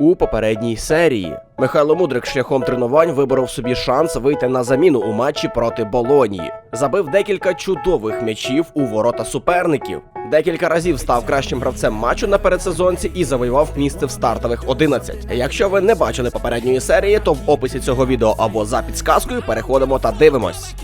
у попередній серії. Михайло Мудрик шляхом тренувань виборов собі шанс вийти на заміну у матчі проти Болонії. Забив декілька чудових м'ячів у ворота суперників. Декілька разів став кращим гравцем матчу на передсезонці і завоював місце в стартових 11. Якщо ви не бачили попередньої серії, то в описі цього відео або за підсказкою переходимо та дивимось.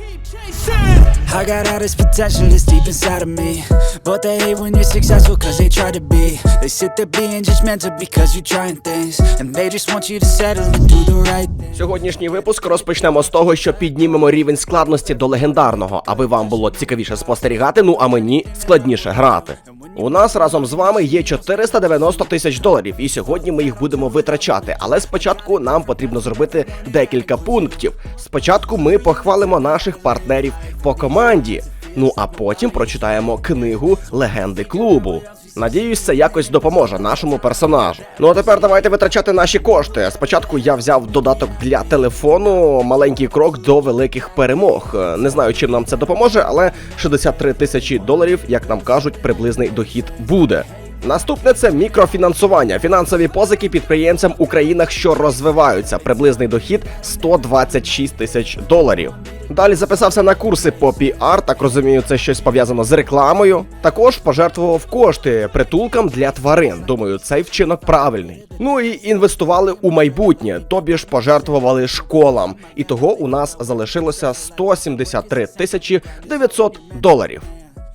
I got all this potential that's deep inside of me But they hate when you're successful cause they try to be They sit there being judgmental because you're trying things And they just want you to settle and do the right thing Сьогоднішній випуск розпочнемо з того, що піднімемо рівень складності до легендарного, аби вам було цікавіше спостерігати, ну а мені складніше грати. У нас разом з вами є 490 тисяч доларів, і сьогодні ми їх будемо витрачати. Але спочатку нам потрібно зробити декілька пунктів. Спочатку ми похвалимо наших партнерів по команді. Ну а потім прочитаємо книгу легенди клубу. Надіюсь, це якось допоможе нашому персонажу. Ну а тепер давайте витрачати наші кошти. Спочатку я взяв додаток для телефону, маленький крок до великих перемог. Е, Не знаю, чим нам це допоможе, але 63 тисячі доларів, як нам кажуть, приблизний дохід буде. Наступне це мікрофінансування, фінансові позики підприємцям у країнах, що розвиваються. Приблизний дохід 126 тисяч доларів. Далі записався на курси по піар, так розумію, це щось пов'язано з рекламою. Також пожертвував кошти притулкам для тварин. Думаю, цей вчинок правильний. Ну і інвестували у майбутнє, тобі ж пожертвували школам. І того у нас залишилося 173 тисячі 900 доларів.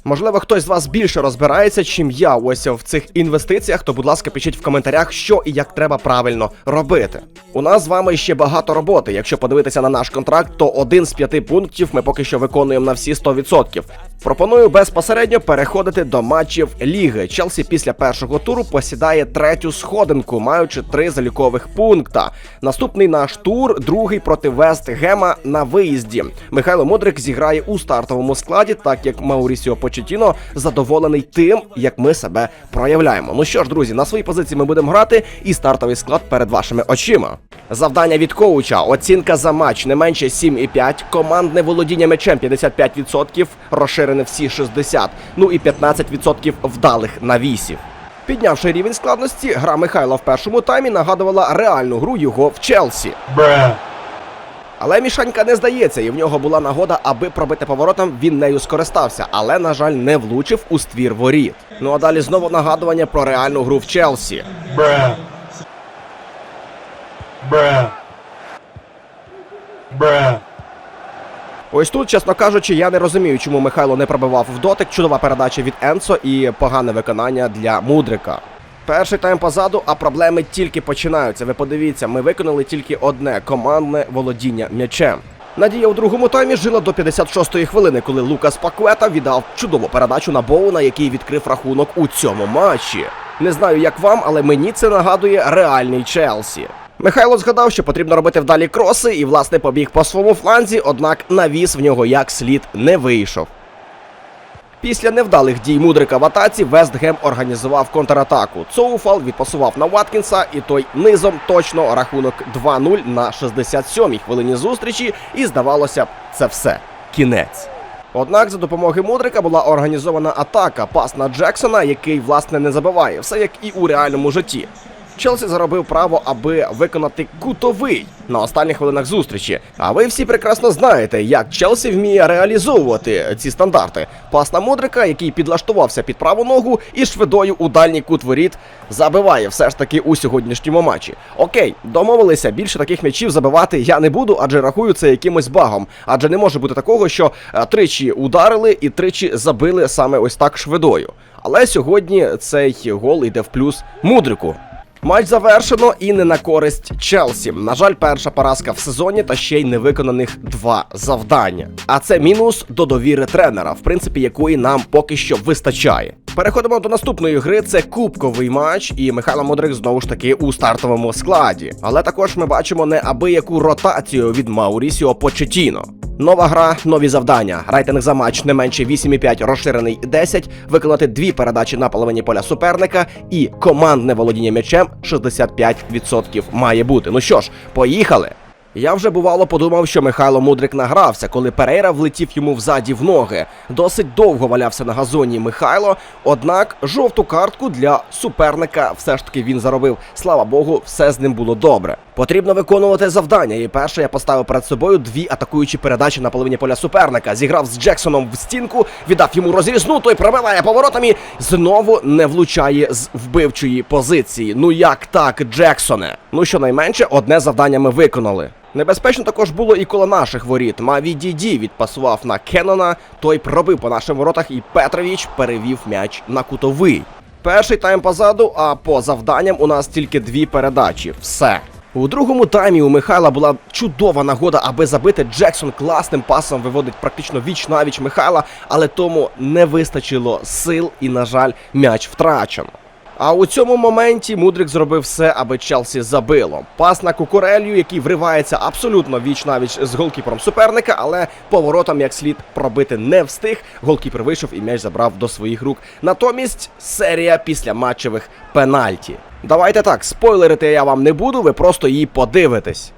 Можливо, хтось з вас більше розбирається, чим я ось в цих інвестиціях, то будь ласка, пишіть в коментарях, що і як треба правильно робити. У нас з вами ще багато роботи. Якщо подивитися на наш контракт, то один з п'яти пунктів ми поки що виконуємо на всі 100%. Пропоную безпосередньо переходити до матчів ліги. Челсі після першого туру посідає третю сходинку, маючи три залікових пункта. Наступний наш тур, другий проти Вест Гема на виїзді. Михайло Мудрик зіграє у стартовому складі, так як Маурісіо Почетіно задоволений тим, як ми себе проявляємо. Ну що ж, друзі, на своїй позиції ми будемо грати, і стартовий склад перед вашими очима. Завдання від коуча, оцінка за матч не менше 7,5, командне володіння м'ячем 55%, розширене всі 60, ну і 15% вдалих навісів. Піднявши рівень складності, гра Михайла в першому таймі нагадувала реальну гру його в Челсі. Але Мішанька не здається, і в нього була нагода, аби пробити поворотом. Він нею скористався, але, на жаль, не влучив у ствір воріт. Ну а далі знову нагадування про реальну гру в Челсі. Bruh. Bruh. Bruh. Ось тут, чесно кажучи, я не розумію, чому Михайло не пробивав в дотик. Чудова передача від Енцо і погане виконання для Мудрика. Перший тайм позаду, а проблеми тільки починаються. Ви подивіться, ми виконали тільки одне командне володіння м'ячем. Надія у другому таймі жила до 56-ї хвилини, коли Лукас Пакуета віддав чудову передачу на Боуна, який відкрив рахунок у цьому матчі. Не знаю, як вам, але мені це нагадує реальний Челсі. Михайло згадав, що потрібно робити вдалі кроси, і власне побіг по своєму фланзі, однак навіс в нього як слід не вийшов. Після невдалих дій Мудрика в атаці Вестгем організував контратаку. Цоуфал відпасував на Ваткінса, і той низом точно рахунок 2-0 на 67-й хвилині зустрічі, і здавалося це все. Кінець. Однак за допомоги Мудрика була організована атака, пас на Джексона, який власне не забиває, все як і у реальному житті. Челсі заробив право, аби виконати кутовий на останніх хвилинах зустрічі. А ви всі прекрасно знаєте, як Челсі вміє реалізовувати ці стандарти. Пас на Мудрика, який підлаштувався під праву ногу і швидою у дальній кут воріт забиває все ж таки у сьогоднішньому матчі. Окей, домовилися, більше таких м'ячів забивати я не буду, адже рахую це якимось багом. Адже не може бути такого, що е, тричі ударили і тричі забили саме ось так швидою. Але сьогодні цей гол йде в плюс Мудрику. Матч завершено і не на користь Челсі. На жаль, перша поразка в сезоні та ще й не виконаних два завдання. А це мінус до довіри тренера, в принципі, якої нам поки що вистачає. Переходимо до наступної гри. Це кубковий матч, і Михайло Мудрик знову ж таки у стартовому складі. Але також ми бачимо неабияку ротацію від Маурісіо Почетіно. Нова гра, нові завдання. Рейтинг за матч не менше 8,5, розширений 10, виконати дві передачі на половині поля суперника і командне володіння м'ячем 65% має бути. Ну що ж, поїхали. Я вже бувало подумав, що Михайло Мудрик награвся, коли Перейра влетів йому взаді в ноги. Досить довго валявся на газоні Михайло, однак жовту картку для суперника все ж таки він заробив. Слава Богу, все з ним було добре. Потрібно виконувати завдання. І перше я поставив перед собою дві атакуючі передачі на половині поля суперника. Зіграв з Джексоном в стінку, віддав йому розрізну, той пробиває поворотами. Знову не влучає з вбивчої позиції. Ну як так, Джексоне? Ну щонайменше одне завдання ми виконали. Небезпечно також було і коло наших воріт. Маві Діді відпасував на Кеннона, той пробив по нашим воротах, і Петрович перевів м'яч на кутовий. Перший тайм позаду, а по завданням у нас тільки дві передачі. Все. У другому таймі у Михайла була чудова нагода, аби забити Джексон класним пасом виводить практично віч навіч Михайла, але тому не вистачило сил і, на жаль, м'яч втрачено. А у цьому моменті Мудрик зробив все, аби Челсі забило. Пас на Кукурелью, який вривається абсолютно віч навіч з голкіпером суперника, але поворотом як слід пробити не встиг. Голкіпер вийшов і м'яч забрав до своїх рук. Натомість серія після матчевих пенальті. Давайте так, спойлерити я вам не буду, ви просто її подивитесь.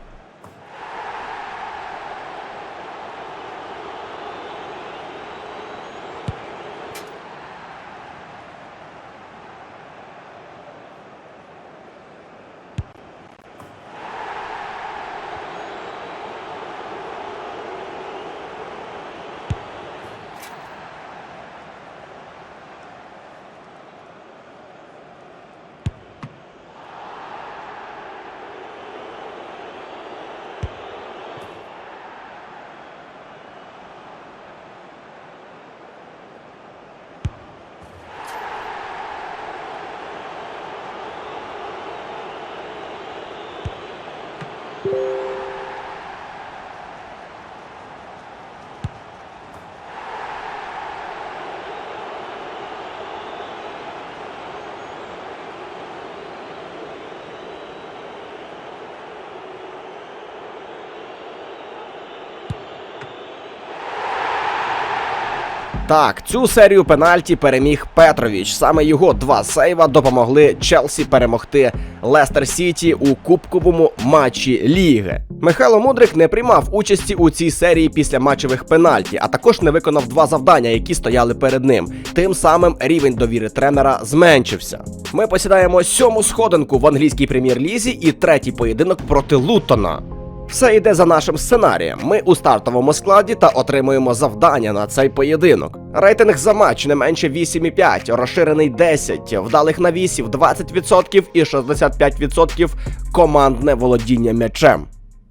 Так, цю серію пенальті переміг Петрович. Саме його два сейва допомогли Челсі перемогти Лестер Сіті у кубковому матчі ліги. Михайло Мудрик не приймав участі у цій серії після матчевих пенальті, а також не виконав два завдання, які стояли перед ним. Тим самим рівень довіри тренера зменшився. Ми посідаємо сьому сходинку в англійській прем'єр-лізі і третій поєдинок проти Лутона. Все йде за нашим сценарієм. Ми у стартовому складі та отримуємо завдання на цей поєдинок. Рейтинг за матч не менше 8,5, розширений 10, вдалих навісів 20% і 65% командне володіння м'ячем.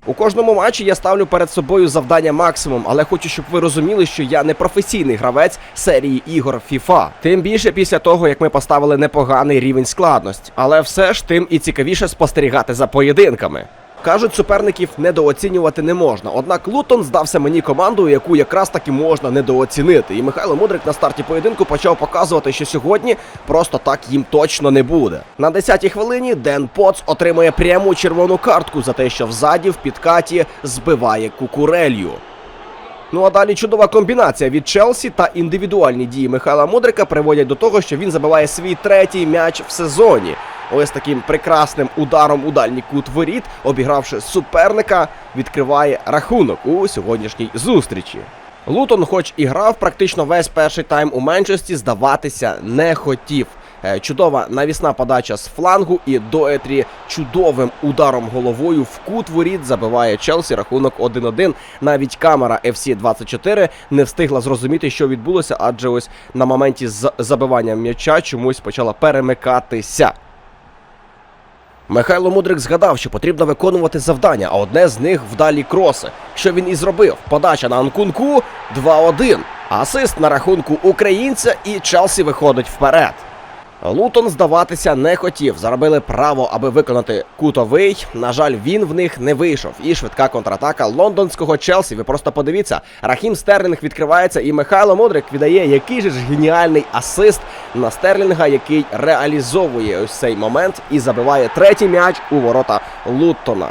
У кожному матчі я ставлю перед собою завдання максимум, але хочу, щоб ви розуміли, що я не професійний гравець серії ігор FIFA. Тим більше після того, як ми поставили непоганий рівень складності. Але все ж тим і цікавіше спостерігати за поєдинками. Кажуть, суперників недооцінювати не можна. Однак Лутон здався мені командою, яку якраз таки можна недооцінити. І Михайло Мудрик на старті поєдинку почав показувати, що сьогодні просто так їм точно не буде. На 10-й хвилині Ден Поц отримує пряму червону картку за те, що взаді в підкаті збиває кукурелью. Ну а далі чудова комбінація від Челсі та індивідуальні дії Михайла Мудрика приводять до того, що він забиває свій третій м'яч в сезоні. Ось таким прекрасним ударом у дальній кут воріт, обігравши суперника, відкриває рахунок у сьогоднішній зустрічі. Лутон, хоч і грав практично весь перший тайм у меншості, здаватися не хотів. Е, Чудова навісна подача з флангу і Доетрі чудовим ударом головою в кут воріт забиває Челсі рахунок 1-1. Навіть камера FC 24 не встигла зрозуміти, що відбулося, адже ось на моменті з забивання м'яча чомусь почала перемикатися. Михайло Мудрик згадав, що потрібно виконувати завдання, а одне з них вдалі кроси. Що він і зробив. Подача на Анкунку 2-1. Асист на рахунку українця і Челсі виходить вперед. Лутон здаватися не хотів. Заробили право, аби виконати кутовий. На жаль, він в них не вийшов. І швидка контратака лондонського Челсі. Ви просто подивіться. Рахім Стерлінг відкривається, і Михайло Мудрик віддає який же ж геніальний асист на Стерлінга, який реалізовує ось цей момент і забиває третій м'яч у ворота Лутона.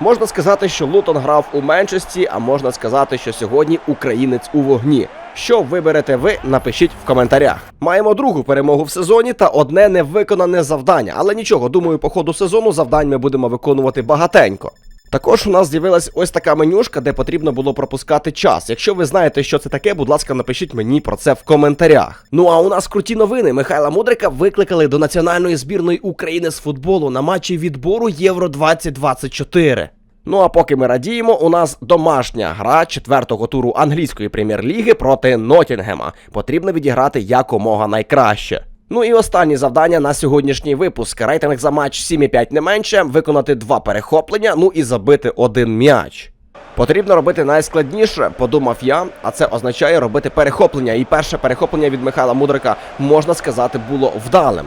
Можна сказати, що Лутон грав у меншості, а можна сказати, що сьогодні українець у вогні. Що виберете ви, напишіть в коментарях. Маємо другу перемогу в сезоні та одне невиконане завдання. Але нічого, думаю, по ходу сезону завдань ми будемо виконувати багатенько. Також у нас з'явилась ось така менюшка, де потрібно було пропускати час. Якщо ви знаєте, що це таке, будь ласка, напишіть мені про це в коментарях. Ну а у нас круті новини. Михайла Мудрика викликали до національної збірної України з футболу на матчі відбору Євро 2024. Ну а поки ми радіємо, у нас домашня гра четвертого туру англійської прем'єр-ліги проти Нотінгема. Потрібно відіграти якомога найкраще. Ну і останнє завдання на сьогоднішній випуск. Рейтинг за матч 7,5 не менше, виконати два перехоплення, ну і забити один м'яч. Потрібно робити найскладніше, подумав я, а це означає робити перехоплення. І перше перехоплення від Михайла Мудрика, можна сказати, було вдалим.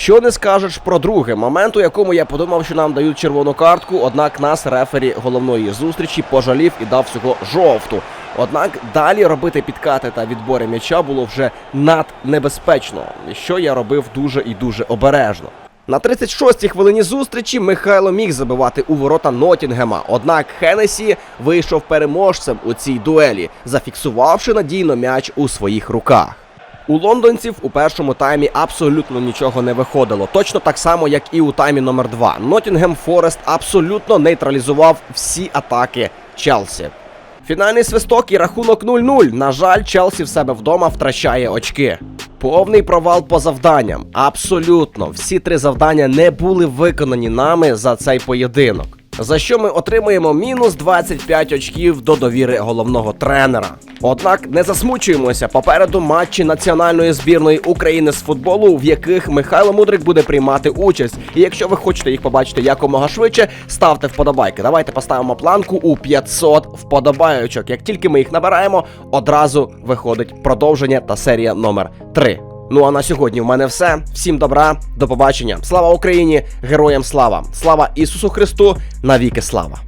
Що не скажеш про друге момент, у якому я подумав, що нам дають червону картку, однак нас рефері головної зустрічі пожалів і дав всього жовту. Однак далі робити підкати та відбори м'яча було вже наднебезпечно, що я робив дуже і дуже обережно. На 36-й хвилині зустрічі Михайло міг забивати у ворота Нотінгема, однак Хенесі вийшов переможцем у цій дуелі, зафіксувавши надійно м'яч у своїх руках. У лондонців у першому таймі абсолютно нічого не виходило, точно так само, як і у таймі номер 2 Нотінгем Форест абсолютно нейтралізував всі атаки Челсі. Фінальний свисток і рахунок 0-0. На жаль, Челсі в себе вдома втрачає очки. Повний провал по завданням. Абсолютно, всі три завдання не були виконані нами за цей поєдинок. За що ми отримуємо мінус 25 очків до довіри головного тренера. Однак не засмучуємося попереду матчі національної збірної України з футболу, в яких Михайло Мудрик буде приймати участь. І якщо ви хочете їх побачити якомога швидше, ставте вподобайки. Давайте поставимо планку у 500 вподобайочок. Як тільки ми їх набираємо, одразу виходить продовження та серія номер 3. Ну а на сьогодні в мене все. Всім добра, до побачення. Слава Україні! Героям слава! Слава Ісусу Христу! Навіки слава!